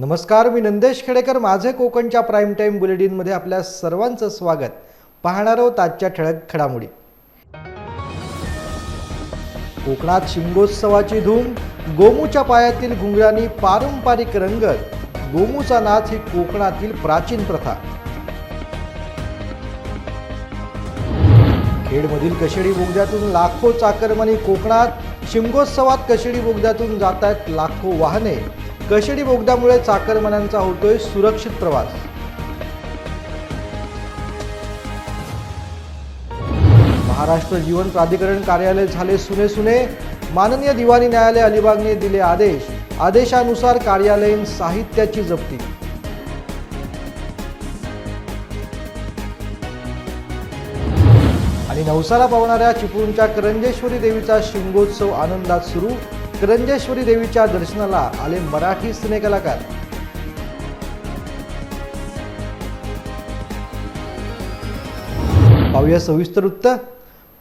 नमस्कार मी नंदेश खेडेकर. माझे कोकणच्या प्राईम टाईम बुलेटिनमध्ये आपल्या सर्वांचं स्वागत. पाहणार आहोत आजच्या ठळक घडामोडी. कोकणात शिमगोत्सवाची धूम गोमूच्या पायातील घुंगरांनी पारंपरिक रंगत गोमूचा नाच ही कोकणातील प्राचीन प्रथा. खेडमधील कशेडी बोगद्यातून लाखो चाकरमानी कोकणात शिमगोत्सवात कशेडी बोगद्यातून जात आहेत लाखो वाहने. कशेडी बोगद्यामुळे चाकरमान्यांचा होतोय सुरक्षित प्रवास. महाराष्ट्र जीवन प्राधिकरण कार्यालय झाले सुने सुने. माननीय दिवाणी न्यायालय अलिबागने दिले आदेश. आदेशानुसार कार्यालयीन साहित्याची जप्ती. आणि नवसाला पावणाऱ्या चिपळूणच्या करंजेश्वरी देवीचा शिंगोत्सव आनंदात सुरू. करंजेश्वरी देवीच्या दर्शनाला आले मराठी सिनेकलाकार. पाहूया सविस्तर वृत्त.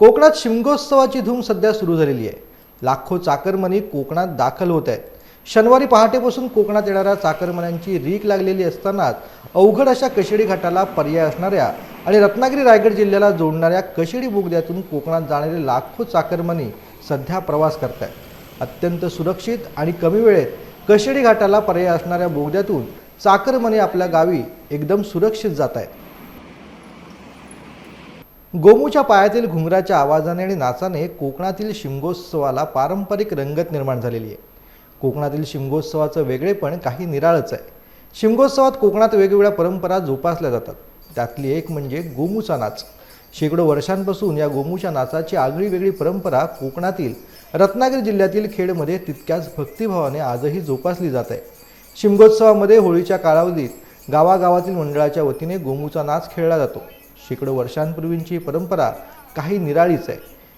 कोकणात शिमगोत्सवाची धूम सध्या सुरू झालेली आहे. लाखो चाकरमनी कोकणात दाखल होत आहेत. शनिवारी पहाटेपासून कोकणात येणाऱ्या चाकरमन्यांची रीक लागलेली असतानाच अवघड अशा कशेडी घाटाला पर्याय असणाऱ्या आणि रत्नागिरी रायगड जिल्ह्याला जोडणाऱ्या कशेडी बोगद्यातून कोकणात जाणारे लाखो चाकरमनी सध्या प्रवास करत आहेत अत्यंत सुरक्षित आणि कमी वेळेत कशेडी घाटाला पर्याय असणाऱ्या बोगद्यातून चाकरमने आपल्या गावी एकदम सुरक्षित जात आहेत. गोमूच्या पायातील घुंगराच्या आवाजाने आणि नाचाने कोकणातील शिमगोत्सवाला पारंपरिक रंगत निर्माण झालेली आहे. कोकणातील शिमगोत्सवाचं वेगळेपण काही निराळच आहे. शिमगोत्सवात कोकणात वेगवेगळ्या परंपरा जोपासल्या जातात. त्यातली एक म्हणजे गोमूचा नाच. शेकडो वर्षांपासून या गोमूच्या नाचाची आगळी वेगळी परंपरा कोकणातील रत्नागिरी जिल्ह्यातील खेडमध्ये तितक्याच भक्तिभावाने आजही जोपासली जात आहे. शिमगोत्सवामध्ये होळीच्या कालावधीत गावागावातील मंडळाच्या वतीने गोमूचा नाच खेळला जातो. शेकडो वर्षांपूर्वींची परंपरा काही निराळीच आहे.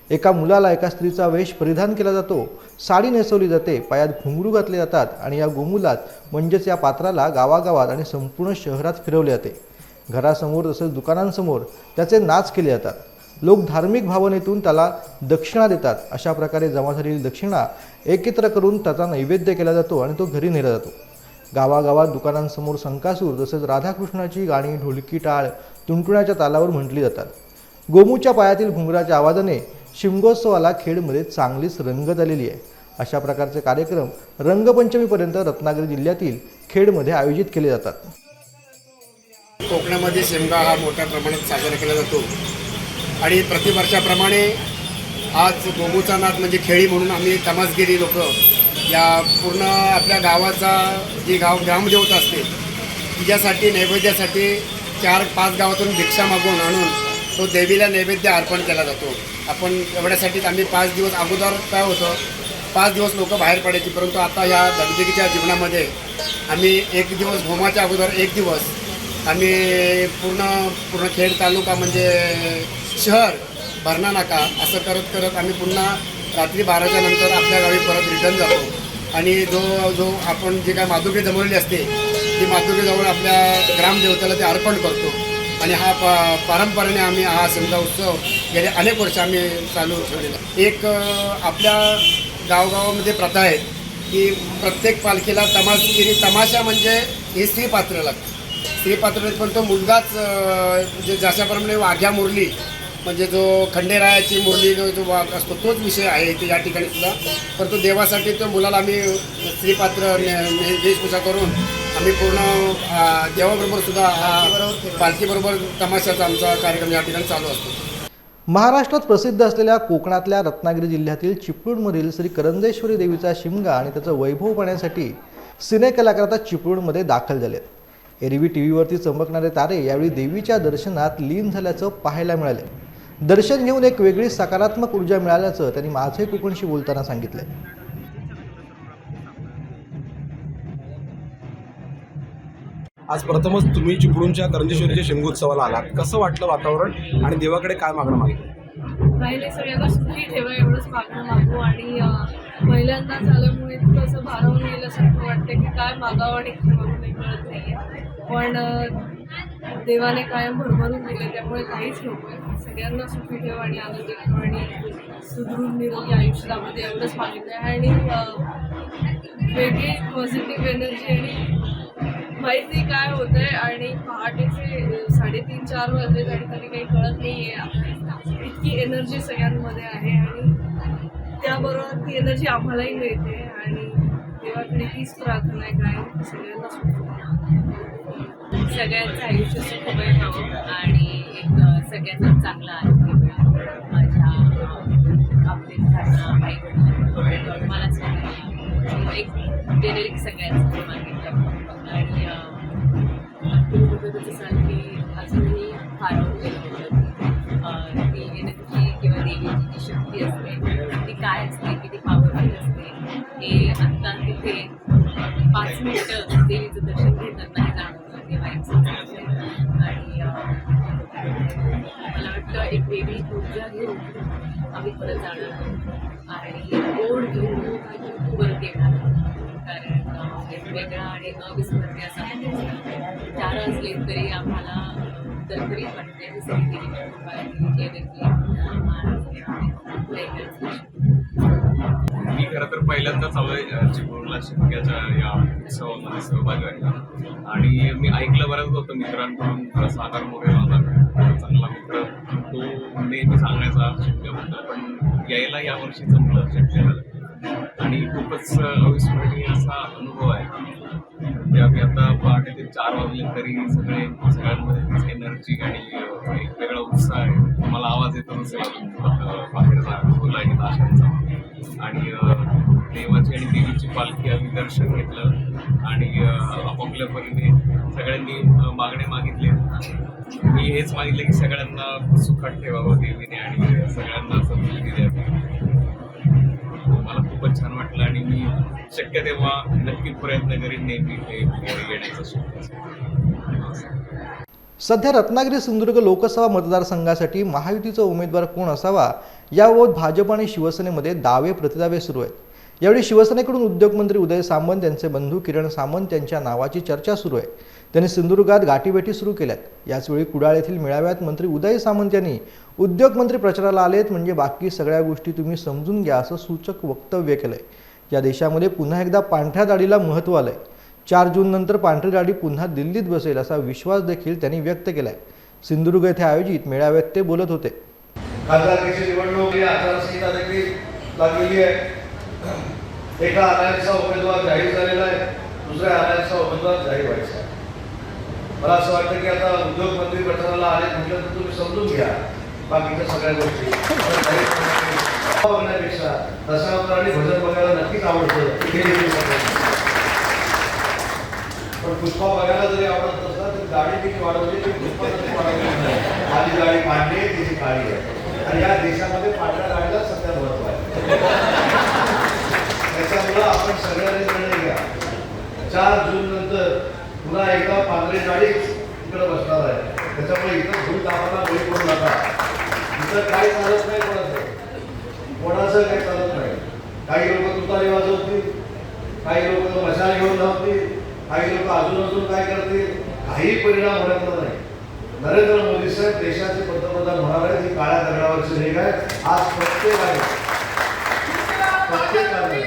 एका मुलाला एका स्त्रीचा वेश परिधान केला जातो. साडी नेसवली जाते पायात घुंगरू घातले जातात आणि या गोमुलात म्हणजेच या पात्राला गावागावात आणि संपूर्ण शहरात फिरवले जाते. घरासमोर तसेच दुकानांसमोर त्याचे नाच केले जातात. लोक धार्मिक भावनेतून त्याला दक्षिणा देतात. अशा प्रकारे जमा झालेली दक्षिणा एकत्र करून त्याचा नैवेद्य केला जातो आणि तो घरी नेला जातो. गावागावात दुकानांसमोर संकासूर तसेच राधाकृष्णाची गाणी ढोलकी टाळ तुणटुण्याच्या तालावर म्हटली जातात. गोमूच्या पायातील घुंगराच्या आवाजाने शिमगोत्सवाला खेडमध्ये चांगलीच रंगत आलेली आहे. अशा प्रकारचे कार्यक्रम रंगपंचमीपर्यंत रत्नागिरी जिल्ह्यातील खेडमध्ये आयोजित केले जातात. कोकणामध्ये शेमगा हा मोठ्या प्रमाणात साजरा केला जातो. आणि प्रतिवर्षाप्रमाणे आज गोमूचा नाथ म्हणजे खेळी म्हणून आम्ही तमासगिरी लोक या पूर्ण आपल्या गावाचा जी गाव ग्रामदेवता असते तिच्यासाठी नैवेद्यासाठी चार पाच गावातून भिक्षा मागून आणून तो देवीला नैवेद्य अर्पण केला जातो. आपण एवढ्यासाठीच आम्ही पाच दिवस अगोदर काय होतं पाच दिवस लोक बाहेर पडायची परंतु आता या दगदगीच्या जीवनामध्ये आम्ही एक दिवस होमाच्या अगोदर एक दिवस आम्ही पूर्ण पूर्ण खेड तालुका म्हणजे शहर भरणा नाका असं करत करत आम्ही पुन्हा रात्री बाराच्या नंतर आपल्या गावी परत रिटर्न जातो. आणि जो जो आपण जे काय माधुरी जमवलेली असते ती माधुरीजवळ आपल्या ग्रामदेवतेला ते अर्पण करतो. आणि हा प पारंपरेने आम्ही हा समजा उत्सव गेले अनेक वर्ष आम्ही चालू ठेवलेला एक आपल्या गावगावामध्ये प्रथा आहे की प्रत्येक पालखीला तमासगिरी तमाशा म्हणजे हे स्त्रीपात्र लागतं. स्त्रीपात्र पण तो मुलगाच जे म्हणजे जशाप्रमाणे वाघ्या मुरली म्हणजे जो खंडेरायाची मुरली जो जो असतो तोच विषय आहे इथे या ठिकाणी सुद्धा. परंतु देवासाठी तो मुलाला आम्ही स्त्रीपात्र वेशभूषा करून आम्ही पूर्ण देवाबरोबर सुद्धा हा पालखीबरोबर तमाशाचा आमचा कार्यक्रम या ठिकाणी चालू असतो. महाराष्ट्रात प्रसिद्ध असलेल्या कोकणातल्या रत्नागिरी जिल्ह्यातील चिपळूणमधील श्री करंजेश्वरी देवीचा शिमगा आणि त्याचं वैभव पाहण्यासाठी सिनेकलाकार आता चिपळूणमध्ये दाखल झालेत. एरवी टी व्हीवरती चमकणारे तारे यावेळी देवीच्या दर्शनात लीन झाल्याचं पाहायला मिळालं. दर्शन घेऊन एक वेगळी सकारात्मक ऊर्जा मिळाल्याचं त्यांनी माझे कोकणशी बोलताना सांगितलंय. आज प्रथमच तुम्ही चिपळूणच्या करंजेश्वरीच्या शिमगोत्सवाला आलात. कसं वाटलं वातावरण आणि देवाकडे काय मागणं मागलं पहिले सगळ्यांना सुखी ठेवा एवढंच मागणं मागू आणि पहिल्यांदाच आल्यामुळे इतकं असं भारावून गेल्यासारखं वाटतं की काय मागावं आणि मागू नाही पण देवाने कायम भरभरून दिले त्यामुळे काहीच नको सगळ्यांना सुखी ठेव आणि आनंदी ठेवा आणि सुदृढ निरोगी आयुष्यामध्ये एवढंच मागितलं आहे आणि वेगळी पॉझिटिव्ह एनर्जी आणि माहिती नाही काय होतंय आणि पहाटेचे साडेतीन चार वाजले आणि तरी काही कळत नाही आहे इतकी एनर्जी सगळ्यांमध्ये आहे आणि त्याबरोबर ती एनर्जी आम्हालाही मिळते आणि देवाकडे हीच प्रार्थना आहे काय सगळ्यांना सुखी सगळ्यांचं आयुष्य सुखमय व्हावं आणि एक सगळ्यांना चांगला आरोग्य मिळावं. माझ्या बाबतीत आई मला सगळ्यांना एक जेनेरिक सगळ्यांचं मागितलं. आणि तुम्ही असाल की अजूनही फारवून गेलं ती एनर्जी किंवा देवीची जी शक्ती असते ती काय असते किती पावरफुल असते हे आत्ता तिथे पाच मिनिटं देवी एक ऊर्जा घेऊन आम्ही परत जाणार आहोत. आणि गोड घेऊन परत येणार कारण एक वेगळा आणि अविस्मरणीय असा चार असले तरी आम्हाला तरतरी वाटते. मी खरं तर पहिल्यांदाच आलोय चिपळूणला शिमग्याच्या या उत्सवामध्ये सहभागी आहे आणि मी ऐकलं बऱ्याच होतं मित्रांकडून सागर मोरे माझा चांगला मित्र नेहमी सांगायचा शिमग्याबद्दल पण यायला यावर्षी जमलं शक्य झालं. आणि खूपच अविस्मरणीय असा अनुभव आहे. की आम्ही आता पहाटे ते चार वाजले तरी सगळे सगळ्यांमध्ये एनर्जी आणि एक वेगळा उत्साह आहे. मला आवाज येतो नसेल अ, बाहेरचा बोलाही आशांचा. आणि देवाची आणि देवीची पालखी आम्ही दर्शन घेतलं आणि आपापल्या परीने सगळ्यांनी मागणे मागितले मी हेच मागितलं की सगळ्यांना सुखात ठेवावं देवीने आणि सगळ्यांना समृद्धी द्यावी मला खूपच छान वाटलं आणि मी शक्य तेव्हा नक्की प्रयत्न करीन नेहमी ते येण्याचा सुख सध्या रत्नागिरी सिंधुदुर्ग लोकसभा मतदारसंघासाठी महायुतीचा उमेदवार कोण असावा याबाबत भाजप आणि शिवसेनेमध्ये दावे प्रतिदावे सुरू आहेत. यावेळी शिवसेनेकडून उद्योगमंत्री उदय सामंत यांचे बंधू किरण सामंत यांच्या नावाची चर्चा सुरू आहे. त्यांनी सिंधुदुर्गात गाठीभेटी सुरू केल्यात. याचवेळी कुडाळ येथील मेळाव्यात मंत्री उदय सामंत यांनी उद्योगमंत्री प्रचाराला आलेत म्हणजे बाकी सगळ्या गोष्टी तुम्ही समजून घ्या असं सूचक वक्तव्य केलंय. या देशामध्ये पुन्हा एकदा पांढऱ्या दाढीला महत्त्व आलंय. चार जून नंतर पांढरी दाढी पुन्हा दिल्लीत बसेल असा विश्वास देखील त्यांनी व्यक्त केलाय. सिंधुदुर्ग येथे आयोजित मेळाव्यात ते बोलत होते. खासदारकीची निवडणूक ही आचारसंहिता देखील लागलेली आहे. एका आघाडीचा उमेदवार जाहीर झालेला आहे दुसऱ्या आघाडीचा उमेदवार जाहीर व्हायचा आहे. मला असं वाटतं की आता उद्योग मंत्री प्रचाराला आले म्हटलं तर तुम्ही समजून घ्या बाकीच्या सगळ्या गोष्टी. बघण्यापेक्षा दशावतार आणि भजन बघायला नक्कीच आवडतं. हे पण पुष्पा बघायला जरी आवडत असला तर गाडी किती वाढवली ती पुष्पा कधी वाढवली. माझी गाडी मांडली आहे तिची काळी आहे. या देशामध्ये पांढऱ्या गाडीला सध्या महत्त्व आहे. त्याच्यामुळं आपण सगळ्यांनी निर्णय घ्या. चार जून नंतर पुन्हा एकदा पांढरी गाडी इकडे बसणार आहे. त्याच्यामुळे इथं भूल दाबाला बळी पडू नका. इथं काही चालत नाही कोणाचं. कोणाचं काही चालत नाही. काही लोक तुतारी वाजवतील काही लोक मशाल घेऊन धावतील काही लोक अजून अजून काय करतील काही परिणाम होण्याचा नाही. नरेंद्र मोदी साहेब देशाचे बदल होणार आहे. ही काळ्या दगडावरची रेग आहे. आज प्रत्येकाने प्रत्येकाने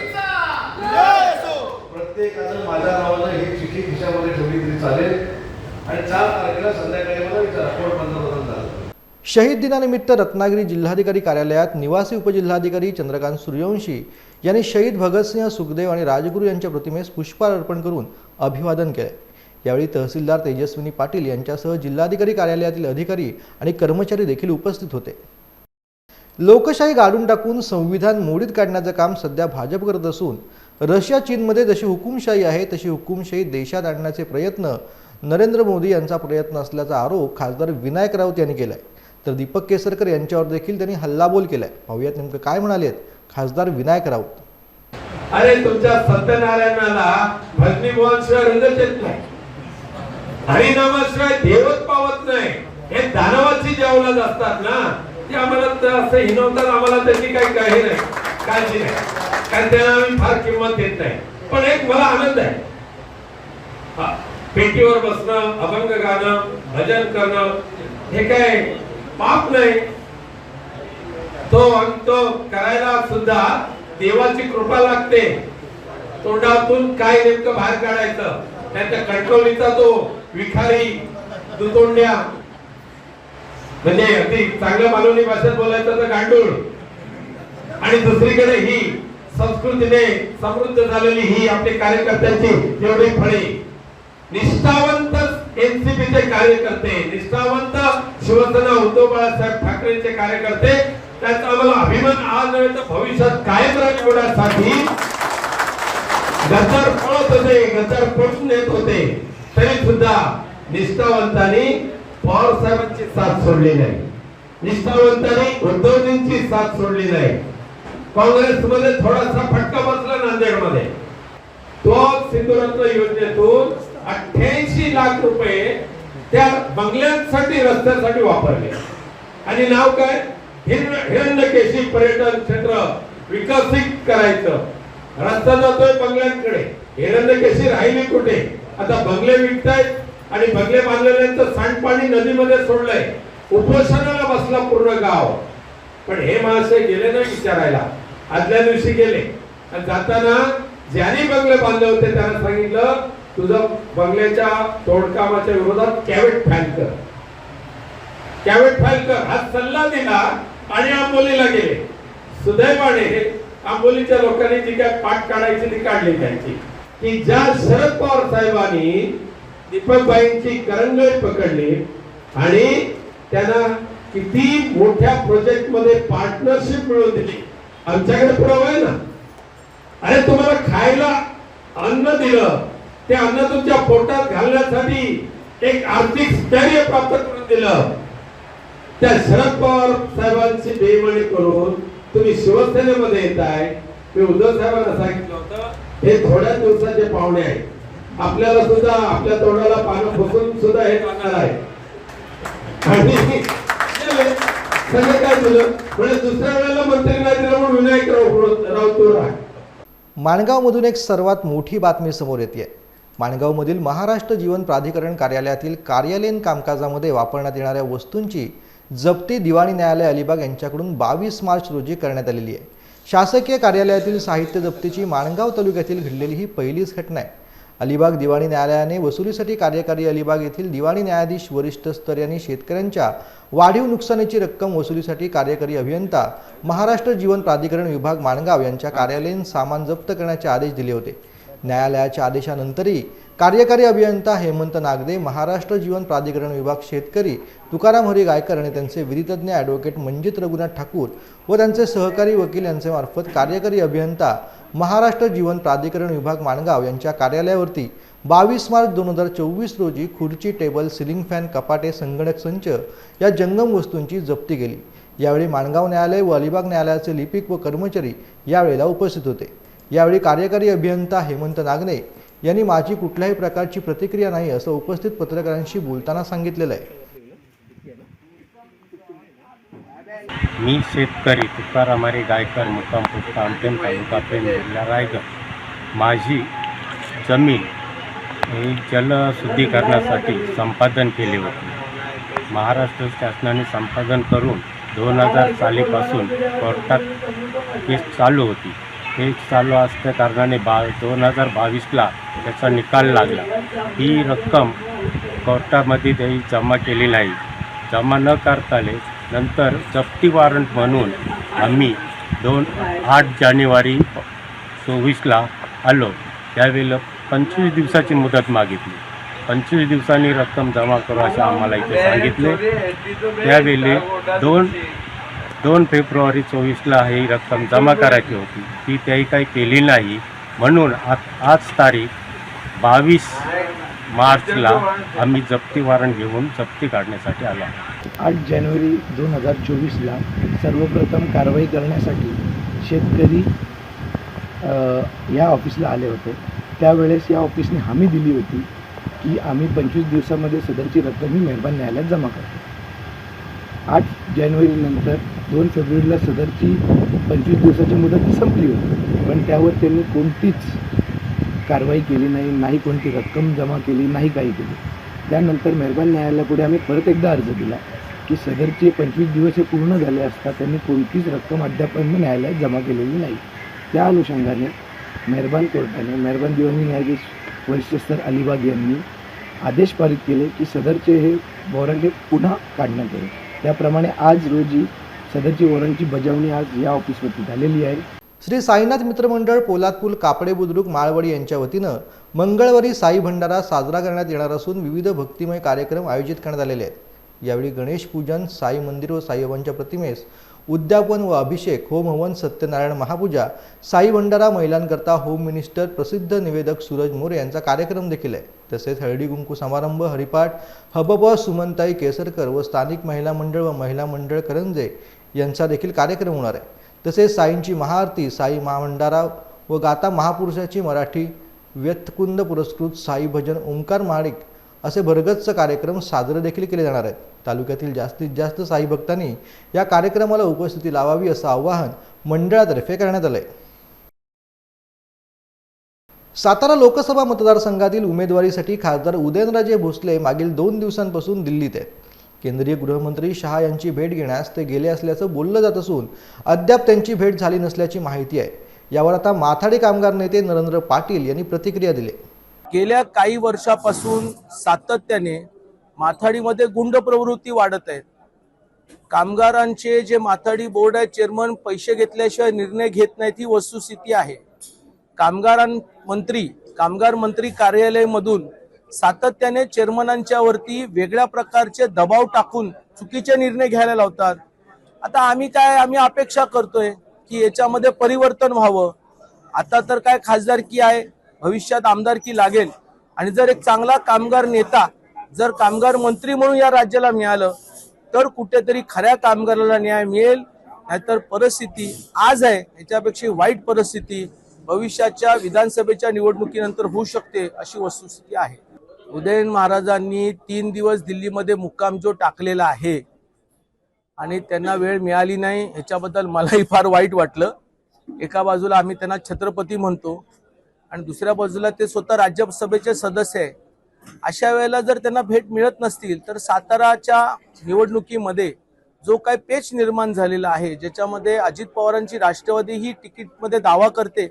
प्रत्येकानं माझ्या नावानं ही चिठ्ठी खिशामध्ये ठेवली तरी चालेल. आणि चार तारखेला संध्याकाळी मला विचार. कोण पंतप्रधान झालं? शहीद दिनानिमित्त रत्नागिरी जिल्हाधिकारी कार्यालयात निवासी उपजिल्हाधिकारी चंद्रकांत सूर्यवंशी यांनी शहीद भगतसिंह सुखदेव आणि राजगुरू यांच्या प्रतिमेस पुष्पहार अर्पण करून अभिवादन केले यावेळी तहसीलदार तेजस्विनी पाटील यांच्यासह जिल्हाधिकारी कार्यालयातील अधिकारी आणि कर्मचारी देखील उपस्थित होते. लोकशाही गाडून टाकून संविधान मोडीत काढण्याचं काम सध्या भाजप करत असून रशिया चीनमध्ये जशी हुकुमशाही आहे तशी हुकुमशाही देशात आणण्याचे प्रयत्न नरेंद्र मोदी यांचा प्रयत्न असल्याचा आरोप खासदार विनायक राऊत यांनी केला आहे तर दीपक केसरकर यांच्यावर देखील त्यांनी हल्लाबोल केलाय. पाहूयात नेमकं काय म्हणालेत खासदार विनायक राऊत. अरे तुमच्या सत्यनारायणाला भजनी शिवाय रंगच येत नाही. हरिनामाशिवाय देवच पावत नाही. हे दानवाची जे अवलाद असतात ना ते आम्हाला असं हिनवतात आम्हाला त्याची काही काही नाही. काळजी नाही. कारण त्यांना आम्ही फार किंमत देत नाही. पण एक मला आनंद आहे. हा, पेटीवर बसणं अभंग गाणं भजन करणं हे काय पाप नाही. तो तो करायला सुद्धा देवाची कृपा लागते. तोंडातून काय नेमकं बाहेर काढायचं? त्यांच्या कंट्रोलीचा तो विखारी दुतोंड्या. म्हणजे अगदी चांगल्या मालवणी भाषेत बोलायचं तर गांडूळ. आणि दुसरीकडे ही संस्कृतीने समृद्ध झालेली ही आपली कार्यकर्त्यांची एवढी फळे. निष्ठावंत एनसीपीचे कार्यकर्ते निष्ठावंत शिवसेना उद्धव बाळासाहेब ठाकरेंचे कार्यकर्ते त्याचा आम्हाला अभिमान आज नव्हे तर भविष्यात कायम राखण्यासाठी गद्दार पळत होते गद्दार पळून येत होते. तरी सुद्धा निष्ठावंतांनी पवार साहेबांची साथ सोडली नाही. निष्ठावंतांनी उद्धवजींची साथ सोडली नाही. काँग्रेसमध्ये थोडासा फटका बसला नांदेडमध्ये. तो सिंधुरत्न योजनेतून अठ्ठ्याऐंशी लाख रुपये त्या बंगल्यांसाठी रस्त्यासाठी वापरले. आणि नाव काय? हिरण- हिरण्यकेशी पर्यटन क्षेत्र विकसित करायचं. रस्ता जातोय बंगल्यांकडे. हिरण्यकेशी राहिली कुठे? आता बंगले विकतायत आणि बंगले बांधलेल्यांचं सांडपाणी नदीमध्ये सोडलंय. उपोषणाला बसला पूर्ण गाव. पण हे महाशय गेले नाही विचारायला. आदल्या दिवशी गेले. आणि जाताना ज्यांनी बंगले बांधले होते त्यांना सांगितलं तुझं बंगल्याच्या तोडकामाच्या विरोधात कॅवेट फाईल कर. कॅवेट फाईल कर. हा सल्ला दिला आणि आंबोलीला गेले. सुदैवाने आंबोलीच्या लोकांनी जी काय पाठ काढायची ती काढली त्यांची. की ज्या शरद पवार साहेबांनी दीपकबाईंची करंगळी पकडली आणि त्यांना किती मोठ्या प्रोजेक्टमध्ये पार्टनरशिप मिळवून दिली. आमच्याकडे पुरावा आहे ना. अरे तुम्हाला खायला अन्न दिलं. ते अन्न तुमच्या पोटात घालण्यासाठी एक आर्थिक स्थैर्य प्राप्त करून दिलं. त्या शरद पवार साहेबांची बेईमानी करून तुम्ही शिवसेनेमध्ये येत आहे मी उद्धव साहेबांना सांगितलं होतं हे थोड्या दिवसाचे पाहुणे आहेत. आपल्याला सुद्धा आपल्या तोंडाला पानं फसून सुद्धा हे जाणार आहे. आणि सगळं काय झालं म्हणजे दुसऱ्या वेळेला मंत्री नाही दिलं म्हणून विनायक राव राऊतवर आहे माणगावमधून एक सर्वात मोठी बातमी समोर येते माणगावमधील महाराष्ट्र जीवन प्राधिकरण कार्यालयातील कार्यालयीन कामकाजामध्ये वापरण्यात येणाऱ्या वस्तूंची जप्ती दिवाणी न्यायालय अलिबाग यांच्याकडून बावीस मार्च रोजी करण्यात आलेली आहे. शासकीय कार्यालयातील साहित्य जप्तीची माणगाव तालुक्यातील घडलेली ही पहिलीच घटना आहे. अलिबाग दिवाणी न्यायालयाने वसुलीसाठी कार्यकारी अलिबाग येथील दिवाणी न्यायाधीश वरिष्ठ स्तर यांनी शेतकऱ्यांच्या वाढीव नुकसानीची रक्कम वसुलीसाठी कार्यकारी अभियंता महाराष्ट्र जीवन प्राधिकरण विभाग माणगाव यांच्या कार्यालयीन सामान जप्त करण्याचे आदेश दिले होते. न्यायालयाच्या आदेशानंतरही कार्यकारी अभियंता हेमंत नागदे महाराष्ट्र जीवन प्राधिकरण विभाग शेतकरी तुकाराम हरी गायकर आणि त्यांचे विधितज्ञ ॲडव्होकेट मंजित रघुनाथ ठाकूर व त्यांचे सहकारी वकील यांचे मार्फत कार्यकारी अभियंता महाराष्ट्र जीवन प्राधिकरण विभाग माणगाव यांच्या कार्यालयावरती बावीस मार्च दोन हजार चोवीस रोजी खुर्ची टेबल सिलिंग फॅन कपाटे संगणक संच या जंगम वस्तूंची जप्ती केली. यावेळी माणगाव न्यायालय व अलिबाग न्यायालयाचे लिपिक व कर्मचारी यावेळेला उपस्थित होते. यावेळी कार्यकारी अभियंता हेमंत नागने यांनी माझी कुठल्याही प्रकारची प्रतिक्रिया नाही असं उपस्थित पत्रकारांशी बोलताना सांगितलेलं आहे. मी शेतकरी तुकारामारी गायकर मुक्काम पोस्ट आमटेम तालुका पेन जिल्हा रायगड. माझी जमीन ही जलशुद्धीकरणासाठी संपादन केले होते. महाराष्ट्र शासनाने संपादन करून दोन हजार सालीपासून कोर्टात केस चालू होती. हे चालू असल्या कारणाने बा दोन हजार बावीसला त्याचा निकाल लागला. ही रक्कम कोर्टामध्ये त्याही जमा केली नाही. जमा न करता नंतर जप्ती वॉरंट म्हणून आम्ही दोन आठ जानेवारी चोवीसला आलो. त्यावेळेला पंचवीस दिवसाची मुदत मागितली. पंचवीस दिवसांनी रक्कम जमा करू असे आम्हाला इथे सांगितले. त्यावेळी दोन दोन फेब्रुवारी चोवीसला ही रक्कम जमा करायची होती. ती त्याही काही केली नाही. म्हणून आ आज तारीख बावीस मार्चला आम्ही जप्ती वॉरंट घेऊन जप्ती काढण्यासाठी आलो आठ जानेवारी दोन हजार चोवीसला सर्वप्रथम कारवाई करण्यासाठी शेतकरी या ऑफिसला आले होते. त्यावेळेस या ऑफिसने हमी दिली होती की आम्ही पंचवीस दिवसामध्ये सदरची रक्कम ही मेहरबान न्यायालयात जमा करतो. आठ जानेवारीनंतर दोन फेब्रुवारीला सदरची पंचवीस दिवसाची मुदत संपली होती. पण त्यावर त्यांनी कोणतीच कारवाई केली नाही नाही कोणती रक्कम जमा केली नाही काही केली. त्यानंतर मेहरबान न्यायालयापुढे आम्ही परत एकदा अर्ज दिला की सदरचे पंचवीस दिवस हे पूर्ण झाले असता त्यांनी कोणतीच रक्कम अद्यापर्यंत न्यायालयात जमा केलेली नाही. त्या अनुषंगाने मेहरबान कोर्टाने मेहरबान दिवाणी न्यायाधीश वरिष्ठस्तर अलिबाग यांनी आदेश पारित केले की सदरचे हे वॉरंट हे पुन्हा काढण्यात येईल. त्याप्रमाणे आज रोजी सदरची वॉरंटची बजावणी आज या ऑफिसवरती झालेली आहे. श्री साईनाथ मित्रमंडळ पोलादपूर कापडे बुद्रुक माळवडी यांच्या वतीनं मंगळवारी साई भंडारा साजरा करण्यात येणार असून विविध भक्तिमय कार्यक्रम आयोजित करण्यात आलेले आहेत. यावेळी गणेश पूजन साई मंदिर व साईबाबांच्या प्रतिमेस उद्यापन व अभिषेक होम हवन सत्यनारायण महापूजा साई भंडारा महिलांकरता होम मिनिस्टर प्रसिद्ध निवेदक सूरज मोरे यांचा कार्यक्रम देखील आहे. तसेच हळदी कुंकू समारंभ हरिपाठ हबब सुमनताई केसरकर व स्थानिक महिला मंडळ व महिला मंडळ करंजे यांचा देखील कार्यक्रम होणार आहे. तसेच साईंची महाआरती साई महाभंडारा व गाता महापुरुषाची मराठी व्यथकुंद पुरस्कृत साई भजन ओंकार महाडिक असे भरगच्च कार्यक्रम साजरे देखील केले जाणार आहेत. तालुक्यातील जास्तीत जास्त साई भक्तांनी या कार्यक्रमाला उपस्थिती लावावी असं आवाहन मंडळातर्फे करण्यात आलंय. सातारा लोकसभा मतदारसंघातील उमेदवारीसाठी खासदार उदयनराजे भोसले मागील दोन दिवसांपासून दिल्लीत आहेत. केंद्रीय गृहमंत्री शहा यांची भेट घेण्यास ते गेले असल्याचं बोललं जात असून अद्याप त्यांची भेट झाली नसल्याची माहिती आहे. यावर आता माथाडी कामगार नेते नरेंद्र पाटील यांनी प्रतिक्रिया दिली. गेल्या काही वर्षापासून सातत्याने माथाडीमध्ये गुंड प्रवृत्ती वाढत आहे कामगारांचे जे माथाडी बोर्ड आहे चेअरमन पैसे घेतल्याशिवाय निर्णय घेत नाहीत ही वस्तुस्थिती आहे. कामगारां मंत्री कामगार मंत्री कार्यालयामधून सातत्याने चेअरमनांच्या वरती वेगळ्या प्रकारचे दबाव टाकून चुकीचे निर्णय घ्यायला लावतात. आता आम्ही काय आम्ही अपेक्षा करतोय की याच्यामध्ये परिवर्तन व्हावं. आता तर काय खासदारकी आहे भविष्यात आमदारकी लागेल. आणि जर एक चांगला कामगार नेता जर कामगार मंत्री म्हणून या राज्याला मिळालं तर कुठेतरी खऱ्या कामगाराला न्याय मिळेल. नाहीतर परिस्थिती आज आहे. याच्यापेक्षा वाईट परिस्थिती भविष्याच्या विधानसभेच्या निवडणुकीनंतर होऊ शकते अशी वस्तुस्थिती आहे. उदयन महाराजांनी तीन दिवस दिल्लीमध्ये मुक्काम जो टाकलेला आहे आणि त्यांना वेळ मिळाली नाही ह्याच्याबद्दल मलाही फार वाईट वाटलं. एका बाजूला आम्ही त्यांना छत्रपती म्हणतो आणि दुसऱ्या बाजूला ते स्वतः राज्यसभेचे सदस्य आहे. अशा वेळेला जर त्यांना भेट मिळत नसतील तर साताराच्या निवडणुकीमध्ये जो काही पेच निर्माण झालेला आहे ज्याच्यामध्ये अजित पवारांची राष्ट्रवादी ही तिकीटमध्ये दावा करते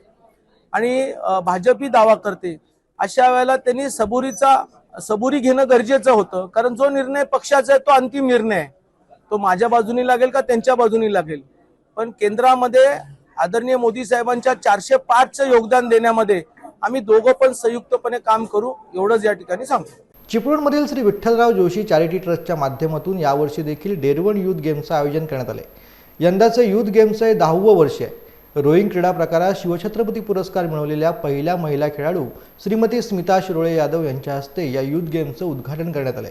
आणि भाजपही दावा करते अशा वेळेला त्यांनी सबुरीचा सबुरी घेणं गरजेचं होतं. कारण जो निर्णय पक्षाचा आहे तो अंतिम निर्णय आहे. तो माझ्या बाजूनी लागेल का त्यांच्या बाजूनी लागेल? पण केंद्रामध्ये आदरणीय मोदी साहेबांच्या चारशे पाचचं योगदान देण्यामध्ये आम्ही दोघं पण संयुक्तपणे काम करू एवढंच या ठिकाणी सांगतो. चिपळूणमधील श्री विठ्ठलराव जोशी चॅरिटी ट्रस्टच्या माध्यमातून यावर्षी देखील डेरवण युथ गेम्सचं आयोजन करण्यात आले यंदाचं युथ गेम्सचं हे दहावं वर्ष आहे. रोईंग क्रीडा प्रकारात शिवछत्रपती पुरस्कार मिळवलेल्या पहिल्या महिला खेळाडू श्रीमती स्मिता शिरोळे यादव यांच्या हस्ते या युथ गेम्सचं उद्घाटन करण्यात आलं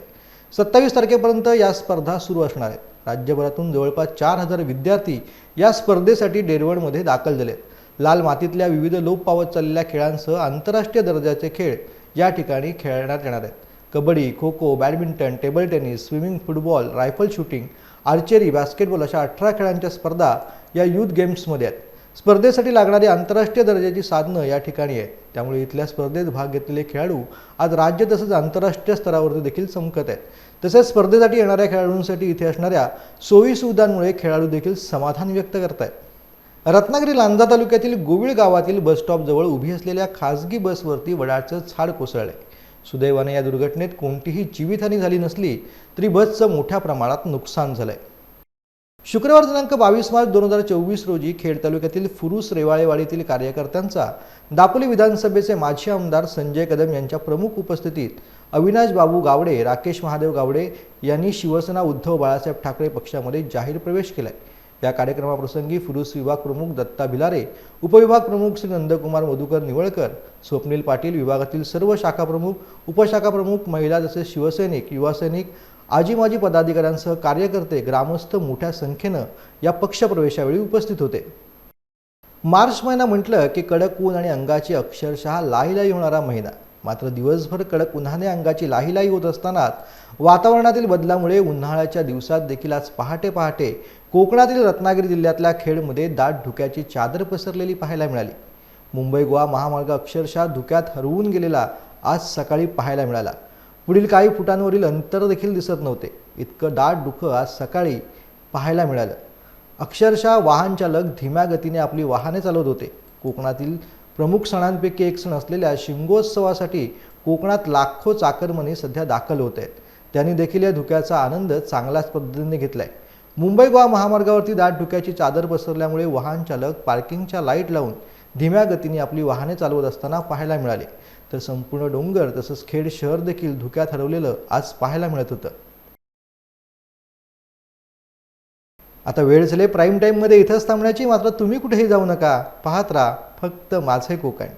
सत्तावीस तारखेपर्यंत या स्पर्धा सुरू असणार आहेत. राज्यभरातून जवळपास चार हजार विद्यार्थी या स्पर्धेसाठी डेरवणमध्ये दाखल झाले आहेत लाल मातीतल्या विविध लोप पावत चाललेल्या खेळांसह आंतरराष्ट्रीय दर्जाचे खेळ या ठिकाणी खेळण्यात येणार आहेत. Kabaddi kho kho badminton table tennis swimming football rifle shooting archery basketball अशा अठरा खेळांच्या स्पर्धा या युथ गेम्समध्ये आहेत. स्पर्धेसाठी लागणारी आंतरराष्ट्रीय दर्जाची साधनं या ठिकाणी आहेत. त्यामुळे इथल्या स्पर्धेत भाग घेतलेले खेळाडू आज राज्य तसंच आंतरराष्ट्रीय स्तरावरती देखील चमकत आहेत. तसेच स्पर्धेसाठी येणाऱ्या खेळाडूंसाठी इथे असणाऱ्या सोयी सुविधांमुळे खेळाडू देखील समाधान व्यक्त करत आहेत रत्नागिरी लांजा तालुक्यातील गोविळ गावातील बसस्टॉपजवळ उभी असलेल्या खासगी बसवरती वडाचं झाड कोसळले सुदैवाने या दुर्घटनेत कोणतीही जीवितहानी झाली नसली तरी बसचं मोठ्या प्रमाणात नुकसान झालंय. शुक्रवार दिनांक बावीस मार्च दोन हजार चोवीस रोजी खेड तालुक्यातील फुरुस रेवाळेवाडीतील कार्यकर्त्यांचा दापोली विधानसभेचे माजी आमदार संजय कदम यांच्या प्रमुख उपस्थितीत अविनाश बाबू गावडे राकेश महादेव गावडे यांनी शिवसेना उद्धव बाळासाहेब ठाकरे पक्षामध्ये जाहीर प्रवेश केलाय. या कार्यक्रमाप्रसंगी फुरुस विभाग प्रमुख दत्ता भिलारे उपविभाग प्रमुख श्री नंदकुमार मधुकर निवळकर स्वप्नील पाटील विभागातील सर्व शाखा प्रमुख उपशाखा प्रमुख महिला तसेच शिवसैनिक युवासैनिक आजी माजी पदाधिकाऱ्यांसह कार्यकर्ते ग्रामस्थ मोठ्या संख्येनं या पक्षप्रवेशावेळी उपस्थित होते. मार्च महिना म्हटलं की कडक ऊन आणि अंगाची अक्षरशः लाहीलाही होणारा महिना. मात्र दिवसभर कडक उन्हाने अंगाची लाहीलाही होत असतानाच वातावरणातील बदलामुळे उन्हाळ्याच्या दिवसात देखील आज पहाटे पहाटे कोकणातील रत्नागिरी जिल्ह्यातल्या खेडमध्ये दाट धुक्याची चादर पसरलेली पाहायला मिळाली. मुंबई गोवा महामार्ग अक्षरशः धुक्यात हरवून गेलेला आज सकाळी पाहायला मिळाला. पुढील काही फुटांवरील अंतर देखील दिसत नव्हते. इतकं दाट धुकं आज सकाळी पाहायला मिळालं. अक्षरशः वाहन चालक धीम्या गतीने आपली वाहने चालवत होते. कोकणातील प्रमुख सणांपैकी एक सण असलेल्या शिमगोत्सवासाठी कोकणात लाखो चाकरमनी सध्या दाखल होत आहेत. त्यांनी देखील या धुक्याचा आनंद चांगल्याच पद्धतीने घेतला आहे मुंबई गोवा महामार्गावरती दाट धुक्याची चादर पसरल्यामुळे वाहन चालक पार्किंगच्या लाइट लावून धीम्या गतीने आपली वाहने चालवत असताना पाहायला मिळाले. तर संपूर्ण डोंगर तसंच खेड शहर देखील धुक्यात हरवलेलं आज पाहायला मिळत होतं. आता वेळ झाले प्राईम टाईममध्ये इथंच थांबण्याची. मात्र तुम्ही कुठेही जाऊ नका. पाहत राहा फक्त माझे कोकण.